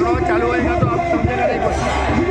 জয় चालू होएगा तो आप समझेगा नहीं कुछ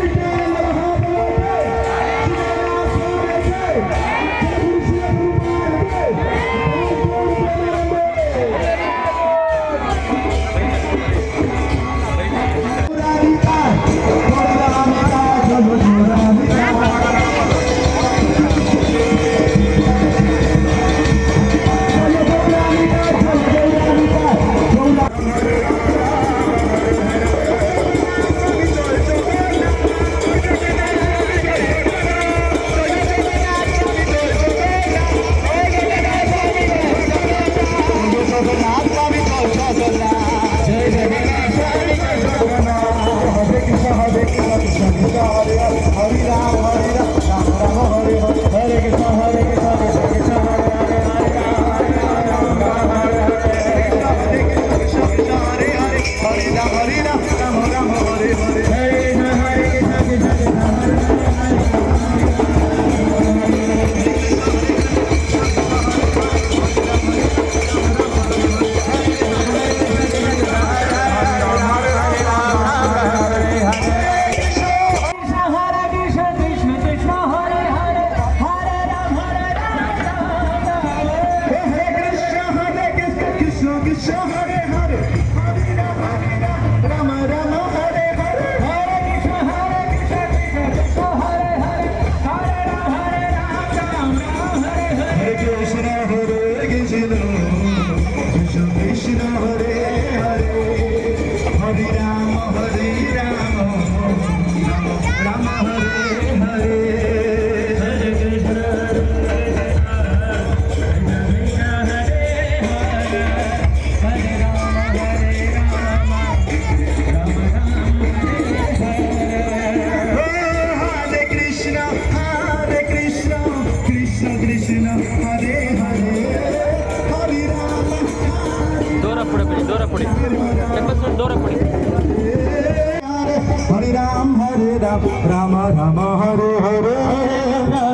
Rama Rama Hare Hare Rama.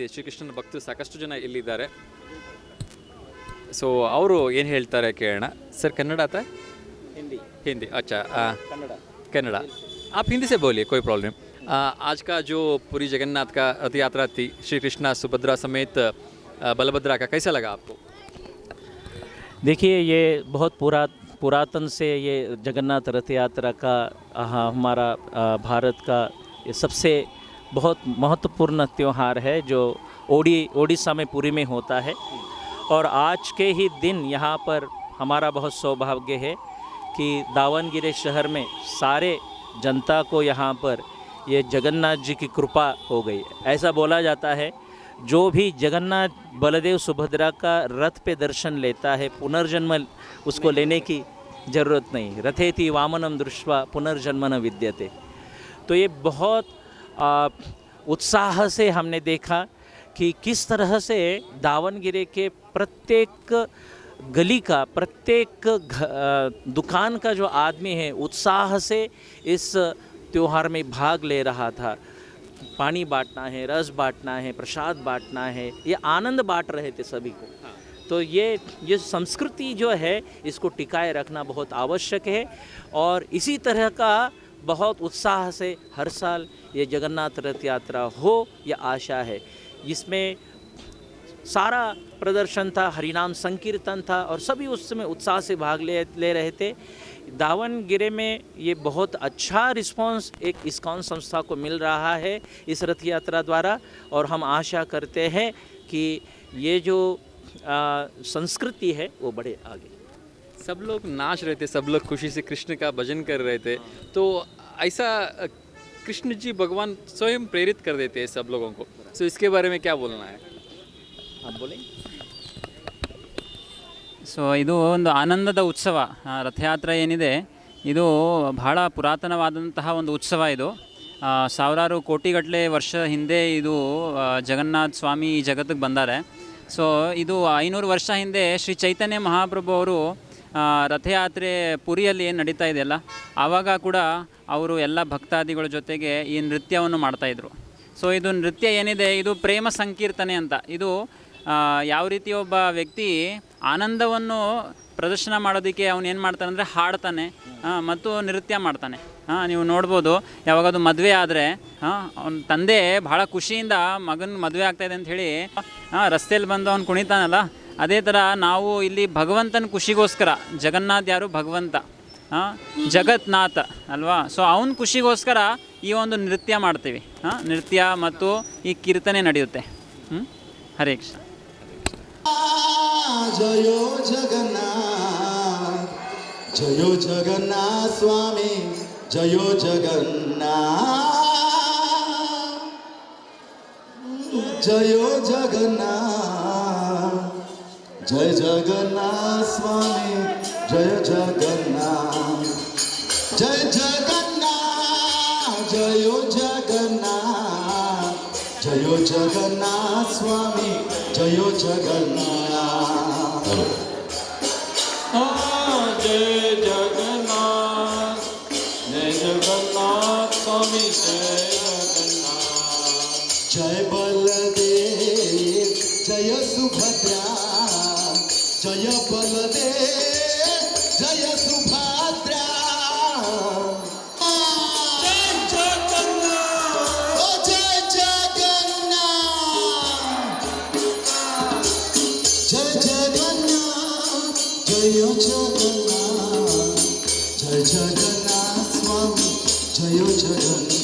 ರೀತಿ ಶ್ರೀಕೃಷ್ಣನ ಭಕ್ತರು ಸಾಕಷ್ಟು ಜನ ಇಲ್ಲಿದ್ದಾರೆ ಸೊ ಅವರು ಏನು ಹೇಳ್ತಾರೆ ಕೇಳೋಣ सर कन्नड़ आता है हिंदी हिंदी अच्छा कन्नड़ा कन्नड़ा आप हिंदी से बोलिए कोई प्रॉब्लम नहीं आ, आज का जो पूरी जगन्नाथ का रथ यात्रा थी श्री कृष्णा सुभद्रा समेत आ, बलभद्रा का कैसा लगा आपको देखिए ये बहुत पुरा पुरातन से ये जगन्नाथ रथ यात्रा का हाँ, हमारा आ, भारत का ये सबसे बहुत महत्वपूर्ण त्यौहार है जो ओडी ओडिशा में पुरी में होता है। और आज के ही दिन यहाँ पर हमारा बहुत सौभाग्य है कि दावनगिरे शहर में सारे जनता को यहाँ पर ये जगन्नाथ जी की कृपा हो गई ऐसा बोला जाता है जो भी जगन्नाथ बलदेव सुभद्रा का रथ पे दर्शन लेता है पुनर्जन्म उसको लेने की ज़रूरत नहीं। रथेति वामनम दृष्टवा पुनर्जन्म न विद्यते। तो ये बहुत उत्साह से हमने देखा कि किस तरह से दावनगिरे के प्रत्येक गली का प्रत्येक दुकान का जो आदमी है उत्साह से इस त्यौहार में भाग ले रहा था। पानी बांटना है रस बांटना है प्रसाद बांटना है ये आनंद बांट रहे थे सभी को। तो ये ये संस्कृति जो है इसको टिकाए रखना बहुत आवश्यक है और इसी तरह का बहुत उत्साह से हर साल ये जगन्नाथ रथ यात्रा हो यह आशा है। इसमें सारा प्रदर्शन था हरिनाम संकीर्तन था और सभी उस समय उत्साह से भाग ले ले रहे थे। दावनगिरे में ये बहुत अच्छा रिस्पांस एक इस्कॉन संस्था को मिल रहा है इस रथ यात्रा द्वारा और हम आशा करते हैं कि ये जो आ, संस्कृति है वो बढ़े आगे। सब लोग नाच रहे थे सब लोग खुशी से कृष्ण का भजन कर रहे थे तो ऐसा अ, कृष्ण जी भगवान स्वयं प्रेरित कर देते हैं सब लोगों को सो इसके बारे में क्या बोलना है आप बोलें ಸೊ ಇದು ಒಂದು ಆನಂದದ ಉತ್ಸವ ಆ, ರಥಯಾತ್ರೆ ಏನಿದೆ ಇದು ಬಹಳ ಪುರಾತನವಾದಂತಹ ಒಂದು ಉತ್ಸವ ಇದು ಆ, ಸಾವಿರಾರು ಕೋಟಿಗಟ್ಟಲೆ ವರ್ಷ ಹಿಂದೆ ಇದು ಆ, ಜಗನ್ನಾಥ ಸ್ವಾಮಿ ಈ ಜಗತ್ತಿಗೆ ಬಂದಾರೆ ಸೊ ಇದು ಐನೂರು ವರ್ಷ ಹಿಂದೆ ಶ್ರೀ ಚೈತನ್ಯ ಮಹಾಪ್ರಭು ಅವರು ಆ, ರಥಯಾತ್ರೆ ಪುರಿಯಲ್ಲಿ ಏನು ನಡೀತಾ ಇದೆಯಲ್ಲ, ಆವಾಗ ಕೂಡ ಅವರು ಎಲ್ಲ ಭಕ್ತಾದಿಗಳ ಜೊತೆಗೆ ಈ ನೃತ್ಯವನ್ನು ಮಾಡ್ತಾಯಿದ್ರು ಸೊ ಇದು ನೃತ್ಯ ಏನಿದೆ, ಇದು ಪ್ರೇಮ ಸಂಕೀರ್ತನೆ ಅಂತ. ಇದು ಯಾವ ರೀತಿ ಒಬ್ಬ ವ್ಯಕ್ತಿ ಆನಂದವನ್ನು ಪ್ರದರ್ಶನ ಮಾಡೋದಕ್ಕೆ ಅವನು ಏನು ಮಾಡ್ತಾನೆ ಅಂದರೆ ಹಾಡ್ತಾನೆ ಮತ್ತು ನೃತ್ಯ ಮಾಡ್ತಾನೆ. ಹಾಂ ನೀವು ನೋಡ್ಬೋದು ಯಾವಾಗದು ಮದುವೆ ಆದರೆ ಹಾಂ ಅವ್ನ ತಂದೆ ಭಾಳ ಖುಷಿಯಿಂದ ಮಗನ ಮದುವೆ ಆಗ್ತಾಯಿದೆ ಅಂತ ಹೇಳಿ ಹಾಂ ರಸ್ತೆಯಲ್ಲಿ ಬಂದು ಅವ್ನು ಕುಣಿತಾನಲ್ಲ ಅದೇ ಥರ ನಾವು ಇಲ್ಲಿ ಭಗವಂತನ ಖುಷಿಗೋಸ್ಕರ, ಜಗನ್ನಾಥ್ ಯಾರು? ಭಗವಂತ. ಹಾಂ? ಜಗತ್ನಾಥ, ಅಲ್ವಾ? ಸೊ ಅವನ ಖುಷಿಗೋಸ್ಕರ ಈ ಒಂದು ನೃತ್ಯ ಮಾಡ್ತೀವಿ. ಹಾಂ? ನೃತ್ಯ ಮತ್ತು ಈ ಕೀರ್ತನೆ ನಡೆಯುತ್ತೆ. ಹ್ಞೂ ಹರೇ ಕೃಷ್ಣ. ಜಯೋ ಜಗನ್ನಾಥ ಜಯೋ ಜಗನ್ನಾಥ ಸ್ವಾಮಿ, ಜಯೋ Jagannath ಜಯೋ Jagannath. Jai Jagannath Swami, Jai Jagannath Jai Jagannath, Jaiyo Jagannath Jaiyo Jagannath Swami, Jaiyo Jagannath your turn.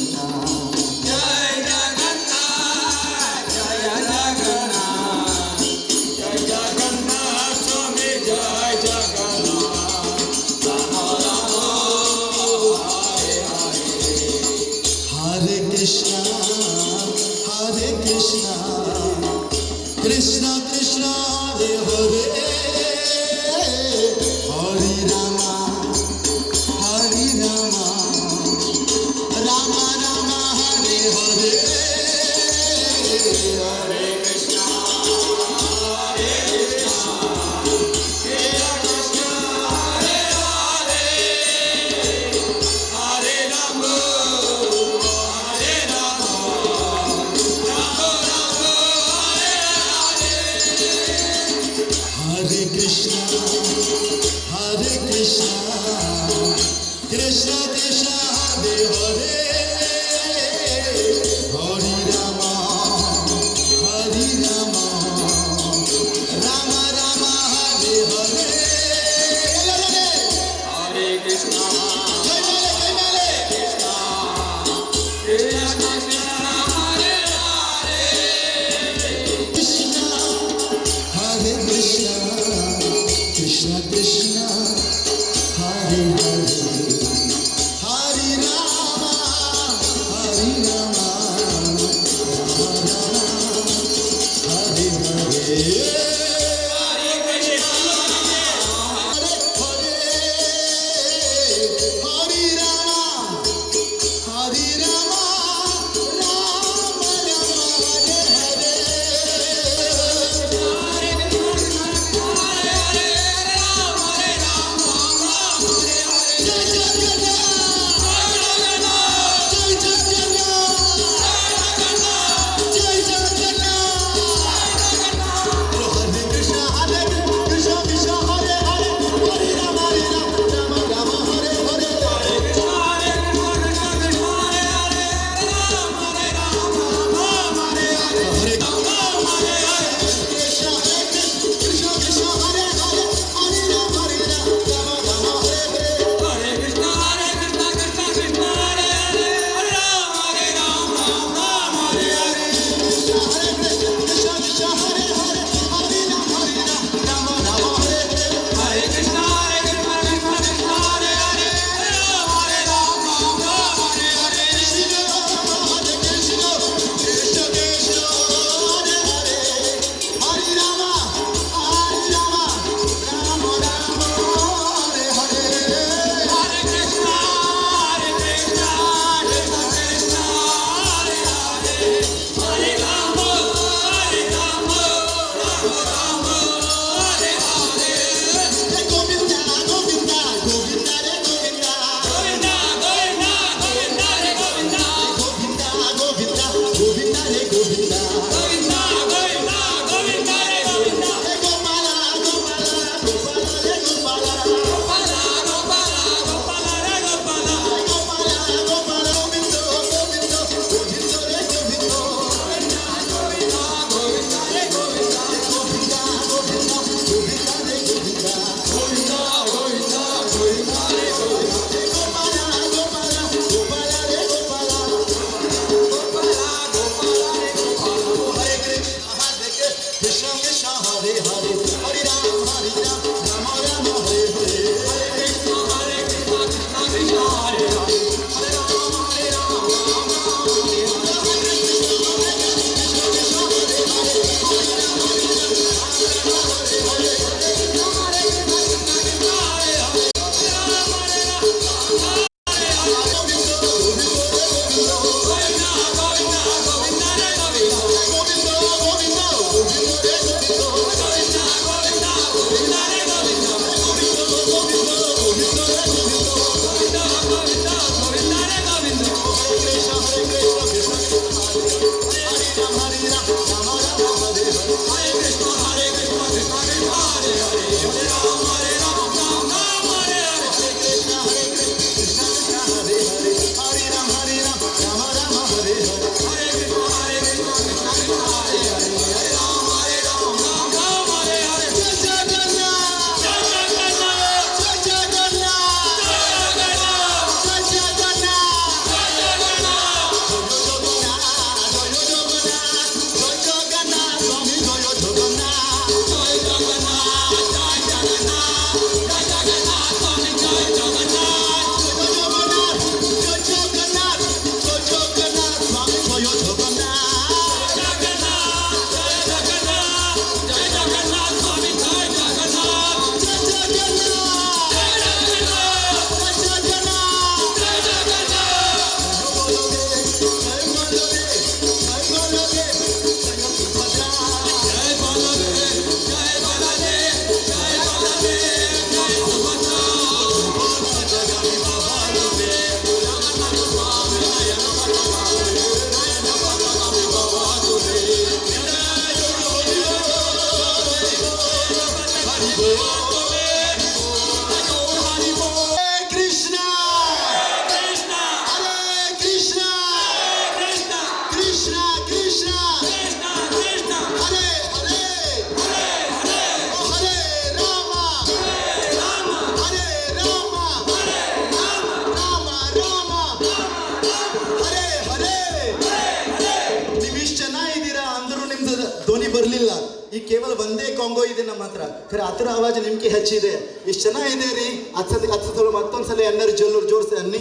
ವಿರುದ್ಧದ ಧ್ವನಿ ಬರಲಿಲ್ಲ. ಈ ಕೇವಲ ಒಂದೇ ಕಾಂಗೋ ಇದೆ ನಮ್ಮ ಹತ್ರ. ಖರೆ ಅದರ ಆವಾಜ್ ನಿಮ್ಗೆ ಹೆಚ್ಚಿದೆ. ಎಷ್ಟು ಜನ ರೀ? ಹತ್ತು ಹತ್ತು ಮತ್ತೊಂದ್ಸಲ ಎಲ್ಲರೂ ಜೋರು ಜೋರಿಸಿ ಅನ್ನಿ.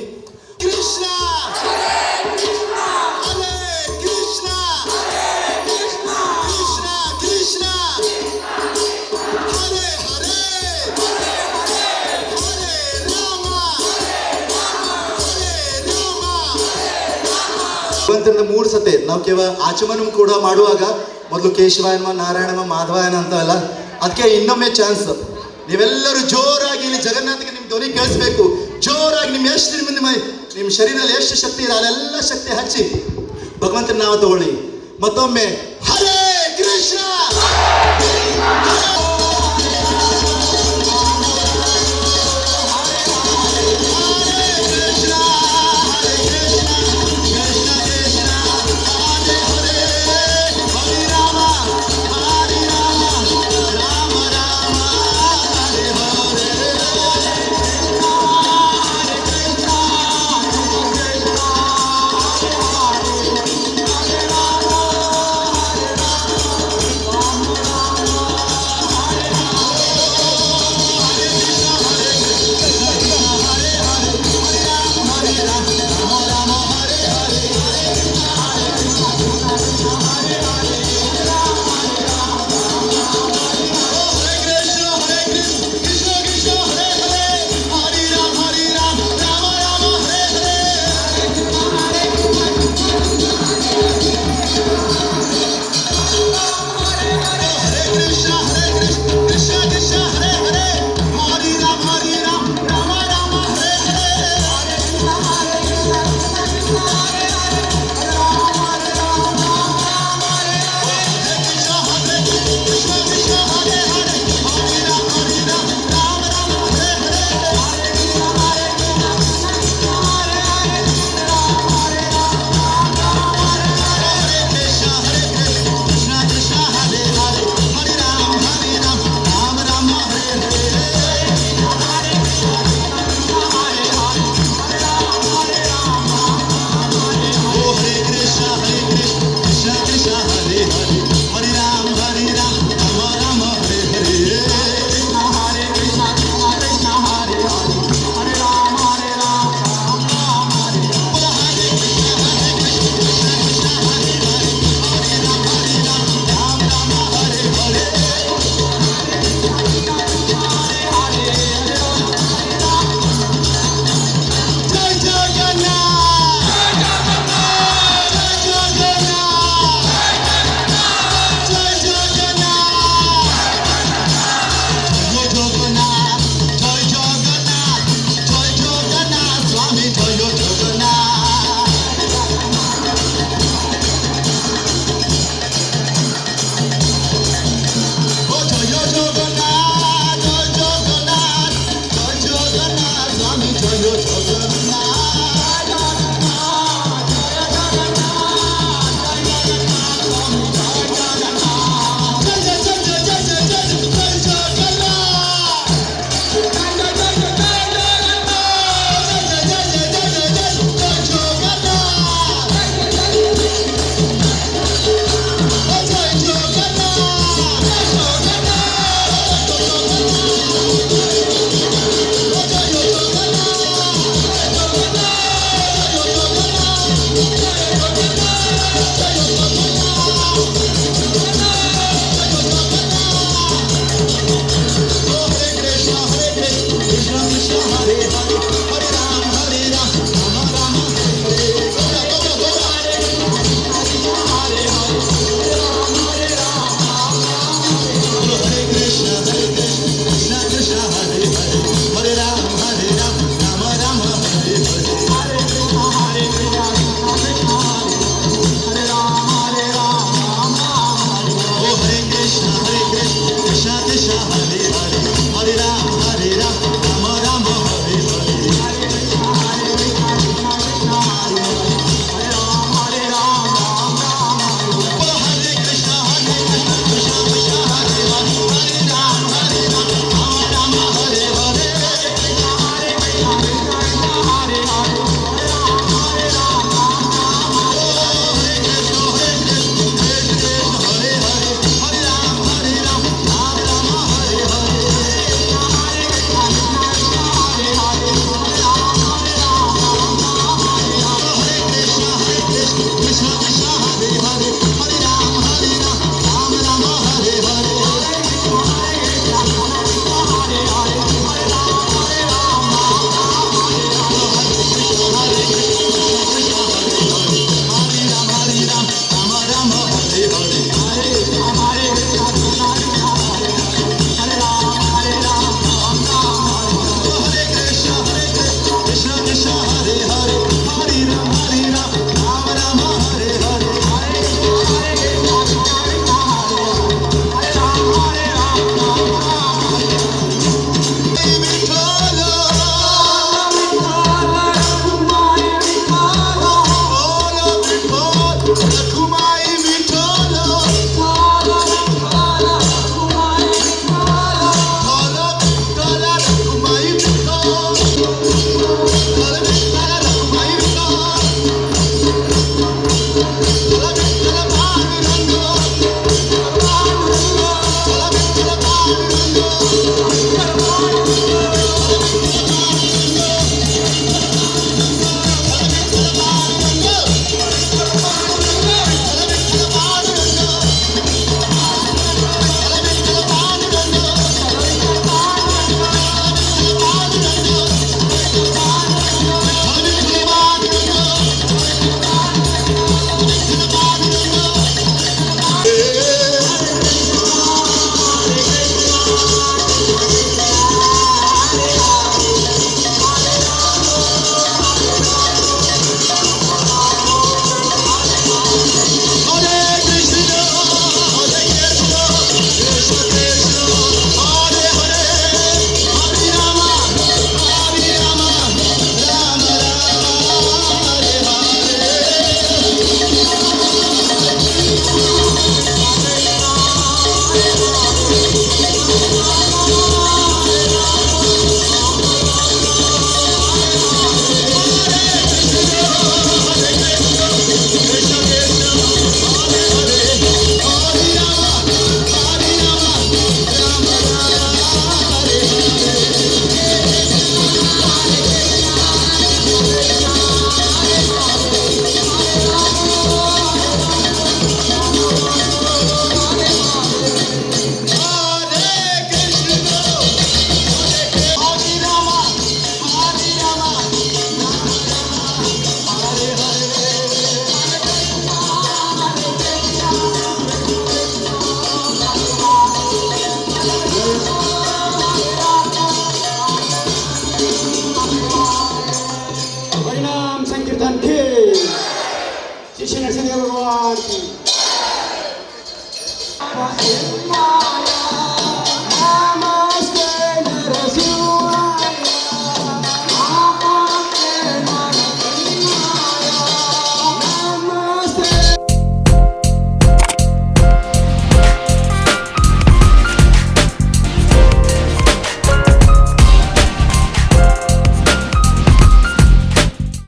ಕೃಷ್ಣ! ಭಗವಂತನ ಮೂರು ಸತೆ. ನಾವು ಕೇವಲ ಆಚಮನ ಕೂಡ ಮಾಡುವಾಗ ಮೊದಲು ಕೇಶವಾಯನಮ ನಾರಾಯಣಮ ಮಾಧವಾಯನ ಅಂತ ಅಲ್ಲ. ಅದಕ್ಕೆ ಇನ್ನೊಮ್ಮೆ ಚಾನ್ಸ್ ನೀವೆಲ್ಲರೂ ಜೋರಾಗಿ ಇಲ್ಲಿ ಜಗನ್ನಾಥಗೆ ನಿಮ್ಮ ಧ್ವನಿ ಕೇಳಿಸ್ಬೇಕು. ಜೋರಾಗಿ ನಿಮ್ಮ ಎಷ್ಟು ನಿಮ್ಮ ನಿಮ್ಮ ನಿಮ್ಮ ಶರೀರದಲ್ಲಿ ಎಷ್ಟು ಶಕ್ತಿ ಇದೆ ಅದೆಲ್ಲ ಶಕ್ತಿ ಹಚ್ಚಿ. ಭಗವಂತನ ನಾಮ ತಗೊಳ್ಳಿ. ಮತ್ತೊಮ್ಮೆ ಹರೇ ಕೃಷ್ಣ!